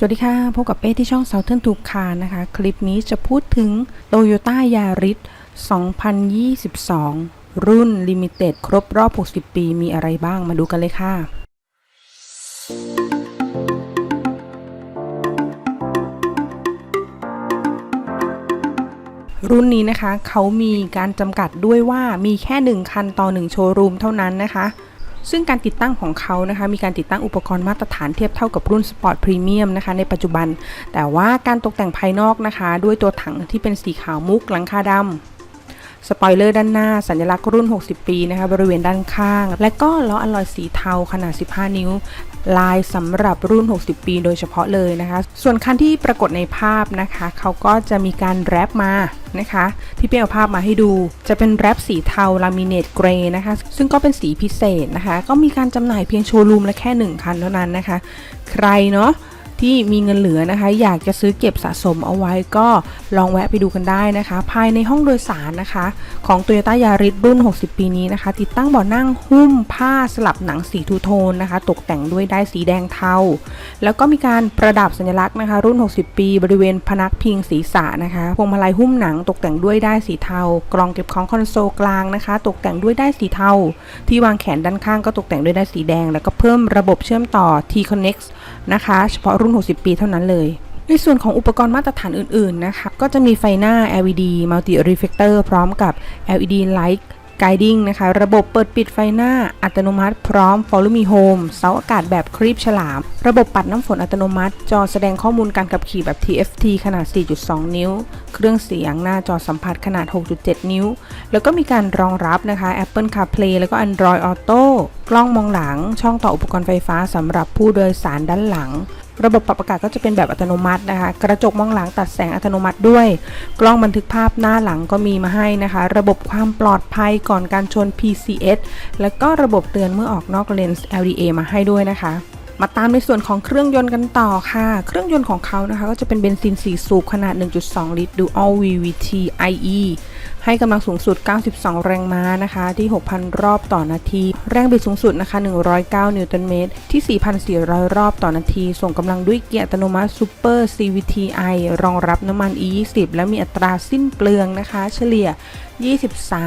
สวัสดีค่ะ พบกับเป้ที่ช่อง Southern t o Car นะคะ คลิปนี้จะพูดถึง Toyota Yaris 2022 รุ่น Limited ครบรอบ 60 ปี มีอะไรบ้างมาดูกันเลยค่ะ รุ่นนี้นะคะ เขามีการจำกัดด้วยว่ามีแค่ 1 คันต่อ 1 โชว์รูมเท่านั้นนะคะ ซึ่งการติดตั้งของเขานะคะมีการติดตั้งอุปกรณ์มาตรฐานเทียบเท่ากับรุ่นสปอร์ตพรีเมียมนะคะในปัจจุบัน แต่ว่าการตกแต่งภายนอกนะคะ ด้วยตัวถังที่เป็นสีขาวมุกหลังคาดำ สปอยเลอร์ด้านหน้าสัญลักษณ์รุ่น 60 ปีนะคะบริเวณด้านข้าง และก็ล้ออลลอยสีเทาขนาด 15 นิ้ว ลายสำหรับรุ่น 60 ปี โดยเฉพาะเลยนะคะ ส่วนคันที่ปรากฏในภาพนะคะเขาก็จะมีการแรปมานะคะที่เปี้ยเอาภาพมาให้ดู จะเป็นแรปสีเทาลามิเนตเกรย์นะคะ ซึ่งก็เป็นสีพิเศษนะคะ ก็มีการจำหน่ายเพียงโชว์รูมและแค่ 1 คันเท่านั้นนะคะ ใครเนาะ ที่มีเงินเหลือนะคะ อยากจะซื้อเก็บสะสมเอาไว้ก็ลองแวะไปดูกันได้นะคะ ภายในห้องโดยสารนะคะ ของ Toyota Yaris รุ่น 60 ปีนี้นะคะ ติดตั้งเบาะนั่งหุ้มผ้าสลับหนังสีทูโทนนะคะ ตกแต่งด้วยได้สีแดงเทา แล้วก็มีการประดับสัญลักษณ์นะคะ รุ่น 60 ปี บริเวณพนักพิงศีรษะนะคะพวงมาลัยหุ้มหนังตกแต่งด้วยได้สีเทากรองเก็บของคอนโซลกลางนะคะ ตกแต่งด้วยได้สีเทา ที่วางแขนด้านข้างก็ตกแต่งด้วยได้สีแดง แล้วก็เพิ่มระบบเชื่อมต่อ T-Connect นะคะ เฉพาะรุ่น60 ปีเท่านั้นเลยในส่วนของอุปกรณ์มาตรฐานอื่นๆนะคะก็จะมีไฟหน้า LED Multi Reflector พร้อมกับ LED Light Guiding นะคะ ระบบเปิดปิดไฟหน้าอัตโนมัติพร้อม Follow Me Home เสาอากาศแบบครีบฉลามระบบปัดน้ำฝนอัตโนมัติ จอแสดงข้อมูลการขับขี่แบบ TFT ขนาด 4.2 นิ้ว เครื่องเสียงหน้าจอสัมผัสขนาด 6.7 นิ้ว แล้วก็มีการรองรับนะคะ Apple CarPlay แล้วก็ Android Auto กล้องมองหลัง ช่องต่ออุปกรณ์ไฟฟ้าสำหรับผู้โดยสารด้านหลัง ระบบปรับอากาศก็จะเป็นแบบอัตโนมัตินะคะ กระจกมองหลังตัดแสงอัตโนมัติด้วย กล้องบันทึกภาพหน้าหลังก็มีมาให้นะคะ ระบบความปลอดภัยก่อนการชน PCS แล้วก็ระบบเตือนเมื่อออกนอกเลนส์ LDA มาให้ด้วยนะคะ มาตามในส่วนของเครื่องยนต์กันต่อค่ะ เครื่องยนต์ของเขานะคะ ก็จะเป็นเบนซิน 4 สูบขนาด 1.2 ลิตร Dual VVT IE ให้กำลังสูงสุด 92 แรงม้านะคะ ที่ 6,000 รอบต่อนาที แรงบิดสูงสุดนะคะ 109 นิวตันเมตร ที่ 4,400 รอบต่อนาที ส่งกำลังด้วยเกียร์อัตโนมัติ Super CVTi รองรับน้ำมัน E20 และมีอัตราสิ้นเปลืองนะคะ เฉลี่ย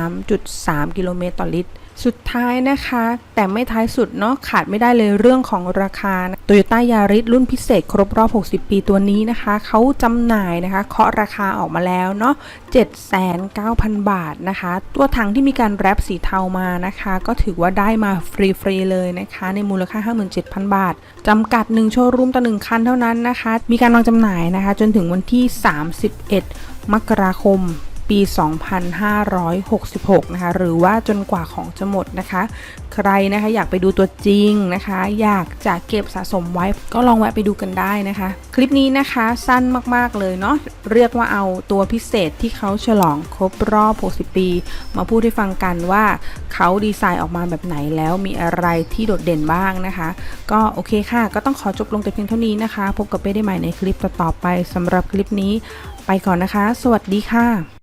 23.3 กิโลเมตรต่อลิตร สุดท้ายนะคะ แต่ไม่ท้ายสุดเนาะขาดไม่ได้เลยเรื่องของราคา Toyota Yaris รุ่นพิเศษครบรอบ 60 ปีตัวนี้นะคะ เขาจำหน่ายนะคะ เคาะราคาออกมาแล้วเนาะ7,900 บาทนะคะ ตัวถังที่มีการแรปสีเทามานะคะ ก็ถือว่าได้มาฟรีๆเลยนะคะ ในมูลค่า 57,000 บาทจำกัด 1 โชว์รูมต่อ 1 คันเท่านั้นนะคะ มีการวางจำหน่ายนะคะ จนถึงวันที่ 31 มกราคม ปี 2566 นะคะ หรือว่าจนกว่าของจะหมดนะคะ ใครนะคะอยากไปดูตัวจริงนะคะ อยากจะเก็บสะสมไว้ก็ลองแวะไปดูกันได้นะคะ คลิปนี้นะคะสั้นมากๆเลยเนาะ เรียกว่าเอาตัวพิเศษที่เขาฉลองครบรอบ 60 ปี มาพูดให้ฟังกันว่าเขาดีไซน์ออกมาแบบไหนแล้วมีอะไรที่โดดเด่นบ้างนะคะ ก็โอเคค่ะ ก็ต้องขอจบลงแต่เพียงเท่านี้นะคะ พบกับเป้ได้ใหม่ในคลิปต่อๆไปสำหรับคลิปนี้ไปก่อนนะคะ สวัสดีค่ะ